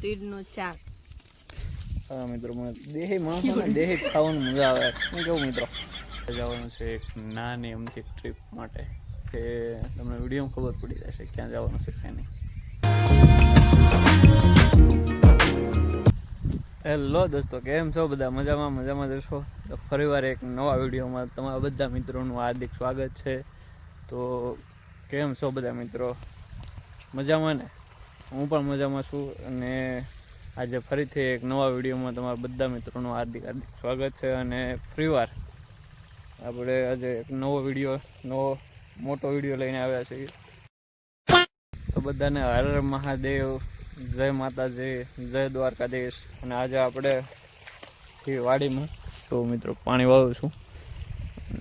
તીડનું શાક હા મિત્રો મને દેહી માણસોને દેહી ખાવાનું મજા આવે. શું કેવું મિત્રો? જવાનું છે એક નાની અમથી ટ્રીપ માટે. કે તમને વિડીયોમાં ખબર પડી જશે ક્યાં જવાનું છે ક્યાં નહીં. હેલો દોસ્તો કેમ છો બધા? મજામાં મજામાં જશો તો ફરીવાર એક નવા વિડીયોમાં તમારા બધા મિત્રોનું હાર્દિક સ્વાગત છે. તો કેમ છો બધા મિત્રો? મજામાં ને? હું પણ મજામાં છું અને આજે ફરીથી એક નવા વિડીયોમાં તમારા બધા મિત્રોનું હાર્દિક હાર્દિક સ્વાગત છે અને ફ્રીવાર આપણે આજે એક નવો વીડિયો, નવો મોટો વીડિયો લઈને આવ્યા છીએ. તો બધાને હર મહાદેવ, જય માતાજી, જય દ્વારકાધીશ. અને આજે આપણે છીએ વાડીમાં. જો મિત્રો પાણી વાળું છું.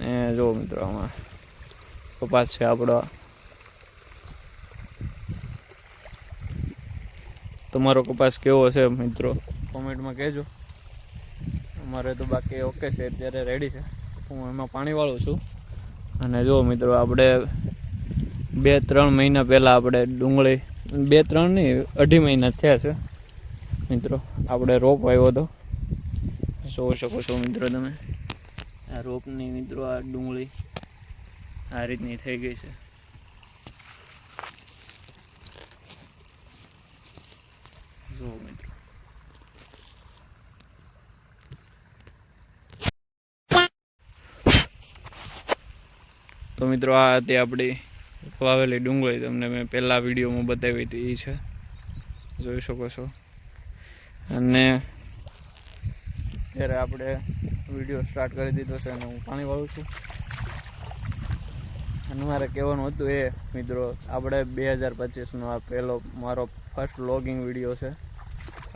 અને જો મિત્રો આમાં કપાસ છે આપણો. તમારો કપાસ કેવો છે મિત્રો? કોમેન્ટમાં કહેજો. અમારે તો બાકી ઓકે છે, અત્યારે રેડી છે. હું એમાં પાણી છું. અને જો મિત્રો, આપણે બે ત્રણ મહિના પહેલાં આપણે ડુંગળી, બે ત્રણ નહીં, અઢી મહિના થયા છે. મિત્રો, આપણે રોપ આવ્યો હતો. જોઈ શકો છો મિત્રો તમે. આ રોપની મિત્રો, આ ડુંગળી આ રીતની થઈ ગઈ છે. જુઓ મિત્રો તો મિત્રો, આ હતી આપણી વાવેલી ડુંગળી. તમને મેં પહેલાં વિડીયોમાં બતાવી હતી એ છે. જોઈ શકો છો. અને ત્યારે આપણે વીડિયો સ્ટાર્ટ કરી દીધો છે અને હું પાણી વાળું છું, અને મારે કહેવાનું હતું એ, મિત્રો, આપણે બે હજાર પચીસનો આ પહેલો, મારો ફર્સ્ટ લોગિંગ વીડિયો છે.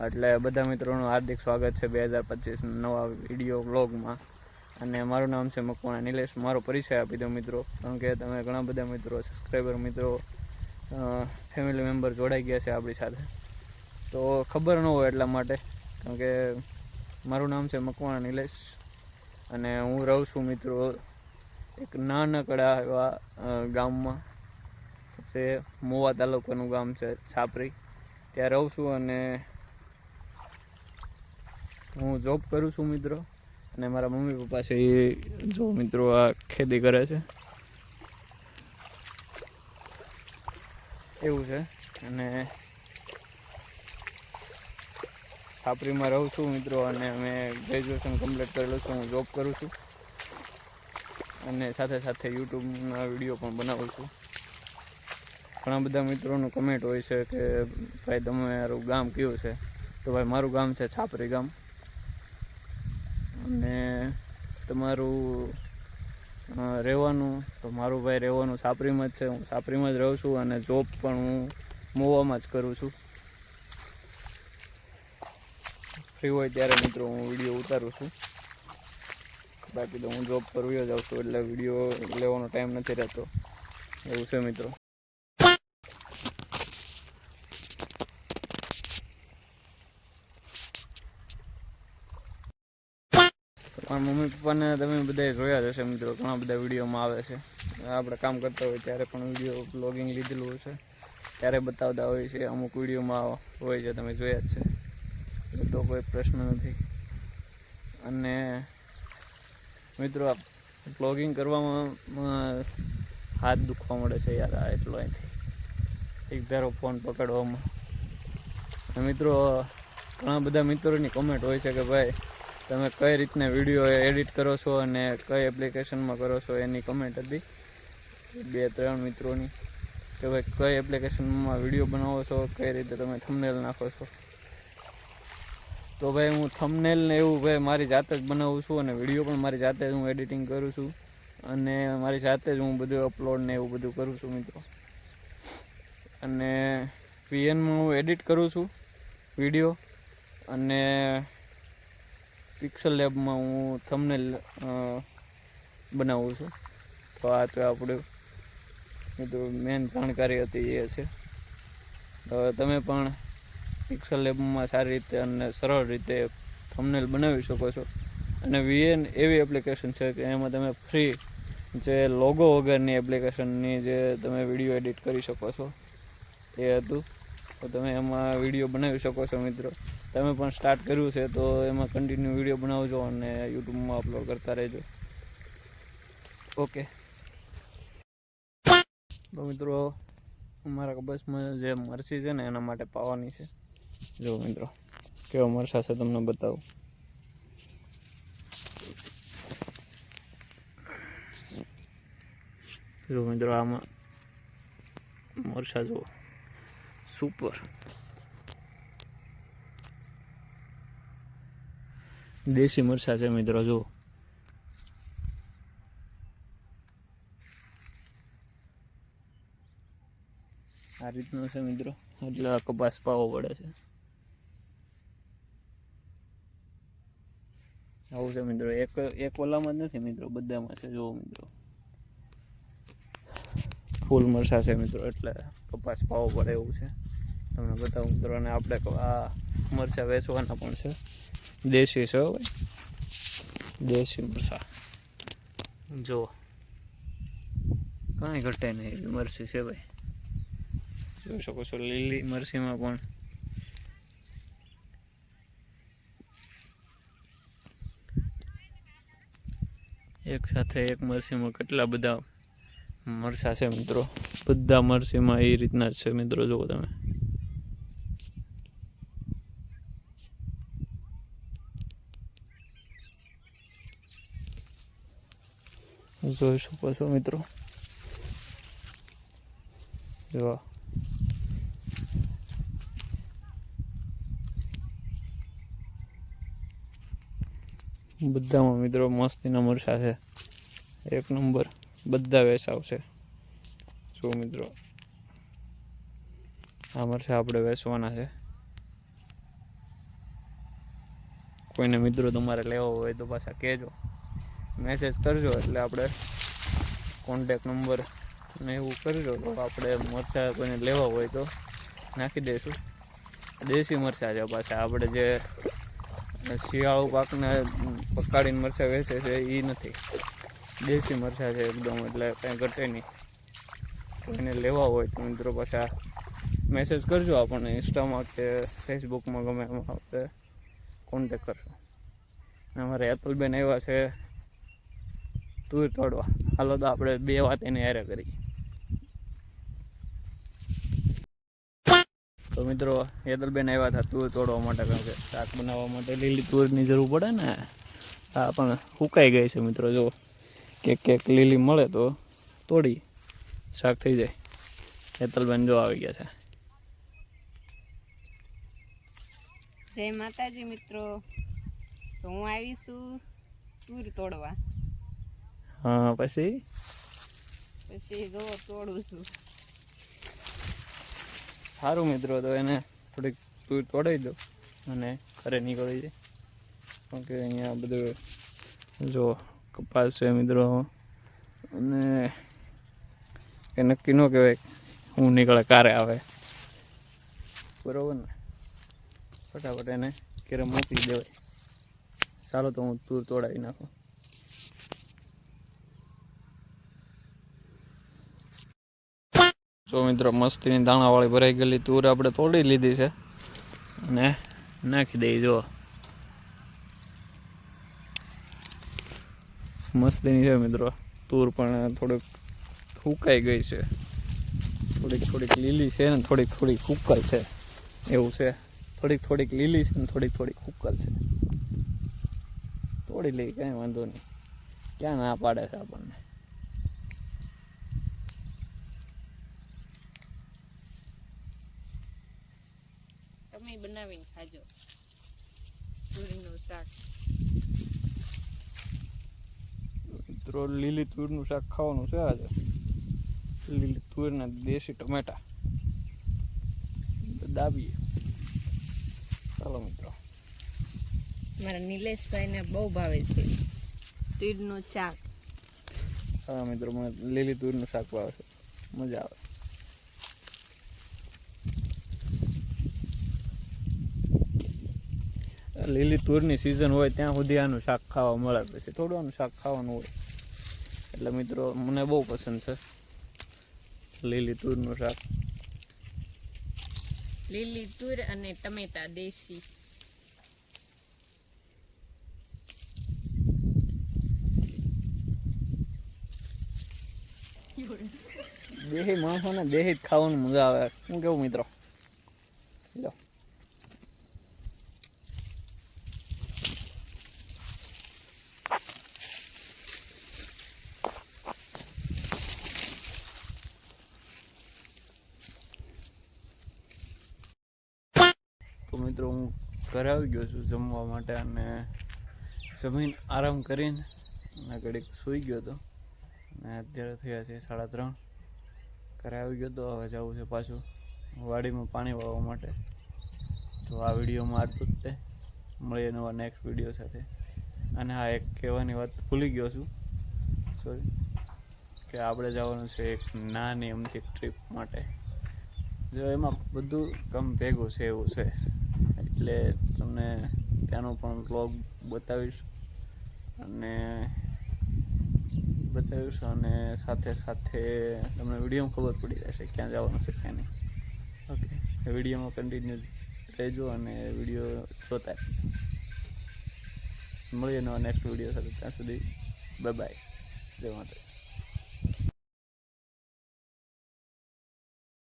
એટલે બધા મિત્રોનું હાર્દિક સ્વાગત છે બે હજાર પચીસ નવા વીડિયો વ્લોગમાં. અને મારું નામ છે મકવાણા નિલેશ. મારો પરિચય આપી દો મિત્રો. કારણ કે તમે ઘણા બધા મિત્રો સબસ્ક્રાઈબર મિત્રો ફેમિલી મેમ્બર જોડાઈ ગયા છે આપણી સાથે. તો ખબર ન હોય એટલા માટે, કારણ કે મારું નામ છે મકવાણા નિલેશ. અને હું રહું છું મિત્રો એક નાનકડા એવા ગામમાં. છે મોવા તાલુકાનું ગામ છે છાપરી. ત્યાં રહું છું અને હું જોબ કરું છું મિત્રો, અને મારા મમ્મી પપ્પા છે એ જો મિત્રો આ ખેતી કરે છે. એવું છે. અને છાપરીમાં રહું છું મિત્રો, અને મેં ગ્રેજ્યુએશન કમ્પ્લીટ કરેલું છે, હું જોબ કરું છું. અને સાથે સાથે યુટ્યુબના વીડિયો પણ બનાવું છું. ઘણા બધા મિત્રોનું કમેન્ટ હોય છે કે, ભાઈ તમારું ગામ કયું છે? તો, ભાઈ, મારું ગામ છે છાપરી ગામ. અને તમારું રહેવાનું, તો મારું ભાઈ રહેવાનું સાપરીમાં જ છે. હું સાપરીમાં જ રહું છું અને જોબ પણ હું મોવામાં જ કરું છું. ફ્રી હોય ત્યારે મિત્રો હું વીડિયો ઉતારું છું. બાકી તો હું જોબ પર વયો જાઉં છું એટલે વીડિયો લેવાનો ટાઈમ નથી રહેતો. એવું છે મિત્રો. મારા મમ્મી પપ્પાને તમે બધા જોયા જ હશે મિત્રો, ઘણા બધા વિડીયોમાં આવે છે. આપણે કામ કરતા હોય ત્યારે પણ વીડિયો બ્લોગિંગ લીધેલું હોય છે. ત્યારે બતાવતા હોય છે, અમુક વિડીયોમાં હોય છે, તમે જોયા જ છે. તો કોઈ પ્રશ્ન નથી. અને મિત્રો બ્લોગિંગ કરવામાં હાથ દુખવા મળે છે યાર, આ એટલો અહીંથી. એક ધારો ફોન પકડવામાં. મિત્રો, ઘણા બધા મિત્રોની કમેન્ટ હોય છે કે ભાઈ તમે કઈ રીતના વીડિયો એડિટ કરો છો અને કઈ એપ્લિકેશનમાં કરો છો એની કમેન્ટ હતી? બે, ત્રણ મિત્રોની. કે ભાઈ, કઈ એપ્લિકેશનમાં વીડિયો બનાવો છો? કઈ રીતે તમે થંબનેલ નાખો છો? તો ભાઈ, હું થમનેલ ને એવું ભાઈ મારી જાતે જ બનાવું છું અને વીડિયો પણ મારી જાતે જ હું એડિટિંગ કરું છું. અને મારી જાતે જ હું બધું અપલોડ ને એવું બધું કરું છું મિત્રો. અને વીએનમાં હું એડિટ કરું છું વીડિયો અને પિક્સલ લેબમાં હું થંબનેલ બનાવું છું. તો આ તો આપણું તો મેન જાણકારી હતી એ છે. તમે પણ પિક્સલ લેબમાં સારી રીતે અને સરળ રીતે થંબનેલ બનાવી શકો છો. અને વીએન એવી એપ્લિકેશન છે કે એમાં તમે ફ્રી જે લોગો વગરની એપ્લિકેશનની જે તમે વીડિયો એડિટ કરી શકો છો, એ હતું. તો તમે એમાં વીડિયો બનાવી શકો છો મિત્રો. તમે પણ સ્ટાર્ટ કર્યું છે તો એમાં કન્ટિન્યુ વીડિયો બનાવજો અને યુટ્યુબમાં અપલોડ કરતા રહેજો. ઓકે તો મિત્રો, અમારા કબસમાં જે મરસી છે ને એના માટે પાવાની છે. જો મિત્રો, કેવો મરસા છે તમને બતાવું. જો મિત્રો, આમાં મરસા જુઓ. સુપર દેશી મરસા છે મિત્રો, જુઓ. આ રીતનો છે મિત્રો, એટલે આ કપાસ પાવો પડે છે. આવું છે મિત્રો, એક એક ઓલામાં જ નથી મિત્રો, બધામાં છે, જુઓ મિત્રો. ફૂલ મરસા છે મિત્રો, એટલે કપાસ પાવો પડે એવું છે. તમને બતાવું મિત્રો અને આપણે આ મરચાં વેચવાના પણ છે. દેશી છે ભાઈ. દેશી મરચાં. જો કાંઈ ઘટે નહીં એવી મરસી છે ભાઈ. જોઈ શકો છો, લીલી મરસીમાં પણ એક સાથે એક મરસીમાં કેટલા બધા મરસા છે મિત્રો. બધા મરસીમાં એ રીતના જ છે મિત્રો, જુઓ તમે. જોઈ શકો છો મિત્રો. જો. બધામાં મિત્રો મસ્તીના મરસા છે એક નંબર બધા વેચાવ જો મિત્રો. આ મરસા આપણે વેચવાના છે. કોઈને મિત્રો તમારે લેવો હોય તો પાછા કહેજો. મેસેજ કરજો એટલે આપણે કોન્ટેક નંબર ને એવું કરજો. તો આપણે મરચાં કોઈને લેવા હોય તો નાખી દઈશું. દેશી મરચાં છે પાછા. આપણે જે શિયાળુ પાકને પકાડીને મરચાં વેચે છે એ નથી. દેશી મરચાં છે એકદમ, એટલે કાંઈ ઘટે નહીં. કોઈને લેવા હોય તો મિત્રો પાછા મેસેજ કરજો આપણને ઇન્સ્ટામાં કે ફેસબુકમાં ગમે એમાં આપણે કોન્ટેક કરશો. અમારે એપલબેન આવ્યા છે. તુર તોડવા. હાલો તો આપણે બે વાત એને હેરે કરી તો મિત્રો હેતલબેન આવ્યા હતા તુર તોડવા માટે, કારણ કે શાક બનાવવા માટે લીલી તુરની જરૂર પડે ને. આ પણ સુકાઈ ગઈ છે મિત્રો જો કેક કેક લીલી મળે તો તોડી શાક થઈ જાય. હેતલબેન જો આવી ગયા છે. જય માતાજી મિત્રો. તો હું આવીશું તૂર તોડવા. હા પછી? પછી જો તોડું છું. સારું મિત્રો તો એને થોડીક તું તોડાવી દો અને ઘરે નીકળી જાય કારણ કે અહીંયા બધું જો કપાસ છે મિત્રો. અને એ નક્કી ન કહેવાય હું નીકળે કારે આવે. બરોબર ને? ફટાફટ એને ઘરે મૂકી દેવાય. ચાલો તો હું તૂર તોડાવી નાખું. જો મિત્રો, મસ્તીની દાણાવાળી ભરાઈ ગયેલી તુર આપણે તોડી લીધી છે. અને નાખી દઈ જો મસ્તીની છે મિત્રો, તુર પણ થોડીક ફૂંકાઈ ગઈ છે. થોડીક થોડીક લીલી છે ને થોડીક થોડીક ફૂકલ છે. એવું છે. થોડીક થોડીક લીલી છે ને થોડીક થોડીક ફૂકલ છે. તોડી લઈ કાંઈ વાંધો નહીં. ક્યાં ના પાડે છે આપણને? તમે બનાવીને ખાજો. તુરીનું શાક. મિત્રો લીલી તુરનું શાક ખાવાનું છે આજે. લીલી તુરના દેશી ટમેટા. દાબીએ. ચાલો મિત્રો. મારા નિલેશભાઈને બહુ ભાવે છે તીડનું શાક. હા મિત્રો મને લીલી તુરનું શાક ભાવે છે. મજા આવે. લીલી તુરની સિઝન હોય ત્યાં સુધી આનું શાક ખાવા મળે પછી. થોડું આનું શાક ખાવાનું હોય. એટલે મિત્રો મને બહુ પસંદ છે લીલી તુરનું શાક. લીલી તુર અને ટમેટા દેશી. દેહી માણસોને દેહી જ ખાવાનું મજા આવે. શું કેવું મિત્રો? લો તો મિત્રો હું ઘરે આવી ગયો છું જમવા માટે અને જમીન આરામ કરીને અને ઘડીક સૂઈ ગયો હતો. અને અત્યારે થયા છે સાડા ત્રણ. ઘરે આવી ગયો તો હવે જવું છે પાછું વાડીમાં પાણી વાવવા માટે. તો આ વિડીયોમાં આટલું જ તે. મળીએ નવા નેક્સ્ટ વીડિયો સાથે. અને હા, એક કહેવાની વાત ભૂલી ગયો છું. સોરી કે આપણે જવાનું છે એક નાની અમથી ટ્રીપ માટે. જો એમાં બધું કમ ભેગું છે એવું છે. એટલે તમને ત્યાંનો પણ બ્લોગ બતાવીશ અને બતાવીશ અને સાથે સાથે તમને વિડીયોમાં ખબર પડી જશે ક્યાં જવાનું છે ક્યાં નહીં. ઓકે. વિડીયોમાં કન્ટિન્યુ રહેજો અને વીડિયો જોતા મળીએ નવા નેક્સ્ટ વીડિયો સાથે. ત્યાં સુધી બાય બાય જય માતા